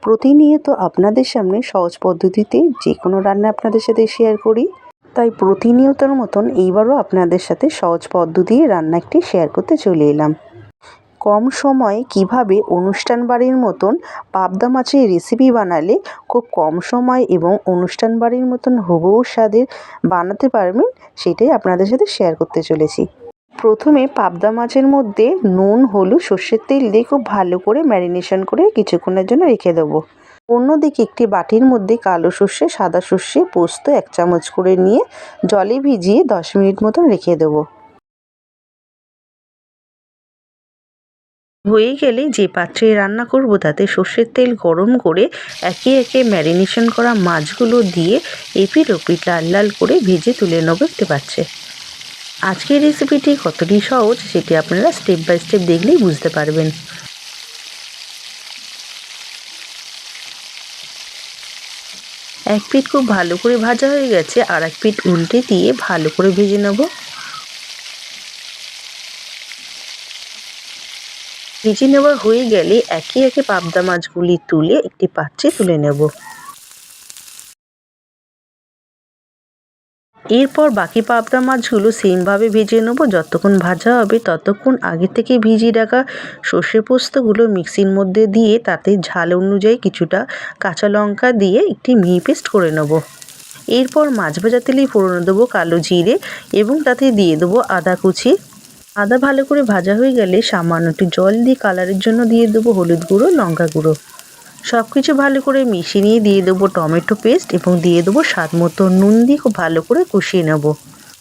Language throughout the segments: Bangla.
প্রতিনিয়ত আপনাদের সামনে সহজ পদ্ধতিতে যে কোনো রান্না আপনাদের সাথে শেয়ার করি। তাই প্রতিনিয়তর মতন এইবারও আপনাদের সাথে সহজ পদ্ধতি রান্না একটি শেয়ার করতে চলে এলাম। কম সময়ে কীভাবে অনুষ্ঠান বাড়ির মতন পাবদা মাছের রেসিপি বানালে খুব কম সময় এবং অনুষ্ঠান বাড়ির মতন হুবহু স্বাদের বানাতে পারবেন, সেটাই আপনাদের সাথে শেয়ার করতে চলেছি। প্রথমে পাবদা মাছের মধ্যে নুন, হলুদ, সর্ষের তেল দিয়ে খুব ভালো করে ম্যারিনেশন করে কিছুক্ষণের জন্য রেখে দেবো। অন্যদিকে একটি বাটির মধ্যে কালো সর্ষে, সাদা সর্ষে পোস্ত এক চামচ করে নিয়ে জলে ভিজিয়ে দশ মিনিট মতন রেখে দেবো। হয়ে গেলে যে পাত্রে রান্না করব তাতে সর্ষের তেল গরম করে একে একে ম্যারিনেশন করা মাছগুলো দিয়ে এপিট ওপিট লাল লাল করে ভেজে তুলে নেব একটি পাত্রে আজকের রেসিপিটি কতটি সহজ সেটি আপনারা স্টেপ বাই স্টেপ দেখলেই বুঝতে পারবেন। এক পিঠ খুব ভালো করে ভাজা হয়ে গেছে, আর এক পিঠ উল্টে দিয়ে ভালো করে ভেজে নেব। ভেজে নেওয়া হয়ে গেলে একে একে পাবদা মাছগুলি তুলে একটি পাত্রে তুলে নেব। এরপর বাকি পাবদা মাছগুলো সেমভাবে ভেজে নেব। যতক্ষণ ভাজা হবে ততক্ষণ আগে থেকে ভিজিয়ে রাখা সর্ষে পোস্তগুলো মিক্সির মধ্যে দিয়ে তাতে ঝাল অনুযায়ী কিছুটা কাঁচা লঙ্কা দিয়ে একটি মিহি পেস্ট করে নেব। এরপর মাছ ভাজা তেলেই ফোড়ন দেবো কালো জিরে এবং তাতে দিয়ে দেবো আদা কুচি। আদা ভালো করে ভাজা হয়ে গেলে সামান্য একটু জল দিয়ে কালারের জন্য দিয়ে দেবো হলুদ গুঁড়ো, লঙ্কা গুঁড়ো। সব কিছু ভালো করে মিশিয়ে নিয়ে দিয়ে দেবো টমেটো পেস্ট এবং দিয়ে দেবো স্বাদ মতো নুন দিয়ে খুব ভালো করে কষিয়ে নেব।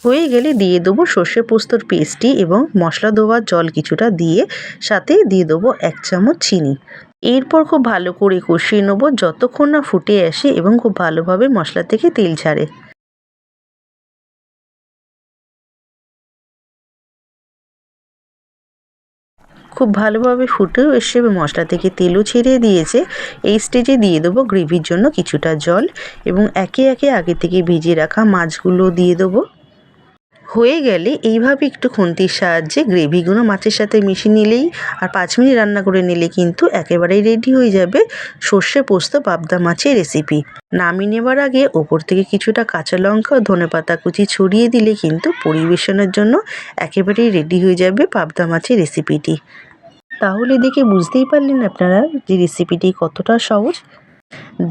হয়ে গেলে দিয়ে দেবো সর্ষে পোস্তর পেস্টটি এবং মশলা ধোয়ার জল কিছুটা দিয়ে সাথে দিয়ে দেবো এক চামচ চিনি। এরপর খুব ভালো করে কষিয়ে নেব যতক্ষণ না ফুটে আসে এবং খুব ভালোভাবে মশলা থেকে তেল ছাড়ে খুব ভালোভাবে ফুটেও এসে মশলা থেকে তেলও ছেড়ে দিয়েছে। এই স্টেজে দিয়ে দেবো গ্রেভির জন্য কিছুটা জল এবং একে একে আগে থেকে ভিজিয়ে রাখা মাছগুলো দিয়ে দেবো। হয়ে গেলে এইভাবে একটু খুন্তির সাহায্যে গ্রেভিগুলো মাছের সাথে মিশিয়ে নিলেই আর পাঁচ মিনিট রান্না করে নিলে কিন্তু একেবারেই রেডি হয়ে যাবে সর্ষে পোস্ত পাবদা মাছের রেসিপি নামিয়ে নেবার আগে ওপর থেকে কিছুটা কাঁচা লঙ্কা ও ধনে পাতা কুচি ছড়িয়ে দিলে কিন্তু পরিবেশনের জন্য একেবারেই রেডি হয়ে যাবে পাবদা মাছের রেসিপিটি তাহলে দেখে বুঝতেই পারলেন আপনারা যে রেসিপিটি কতটা সহজ।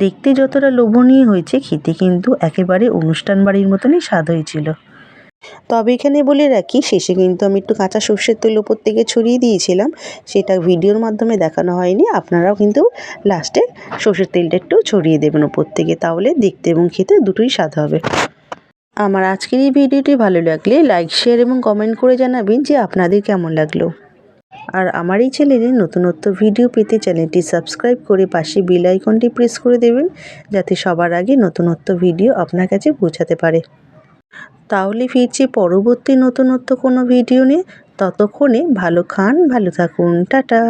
দেখতে যতটা লোভনীয় হয়েছে, খেতে কিন্তু একেবারে অনুষ্ঠান বাড়ির মতনই স্বাদ হয়েছিল। তবে এখানে বলে রাখি, শেষে কিন্তু আমি একটু কাঁচা সর্ষের তেল ওপর থেকে ছড়িয়ে দিয়েছিলাম। সেটা ভিডিওর মাধ্যমে দেখানো হয়নি, আপনারাও কিন্তু লাস্টে সর্ষের তেলটা একটু ছড়িয়ে দেবেন ওপর থেকে, তাহলে দেখতে এবং খেতে দুটোই স্বাদ হবে। আমার আজকের এই ভিডিওটি ভালো লাগলে লাইক শেয়ার এবং কমেন্ট করে জানাবেন যে আপনাদের কেমন লাগল। আর আমার এই চ্যানেলে নতুনত্ব ভিডিও পেতে চ্যানেলটি সাবস্ক্রাইব করে পাশে বেল আইকনটি প্রেস করে দেবেন, যাতে সবার আগে নতুনত্ব ভিডিও আপনার কাছে পৌঁছাতে পারে। তাহলে ফিরছি পরবর্তী নতুনত্ব কোনো ভিডিও নিয়ে। ততক্ষণে ভালো খান, ভালো থাকুন, টাটা।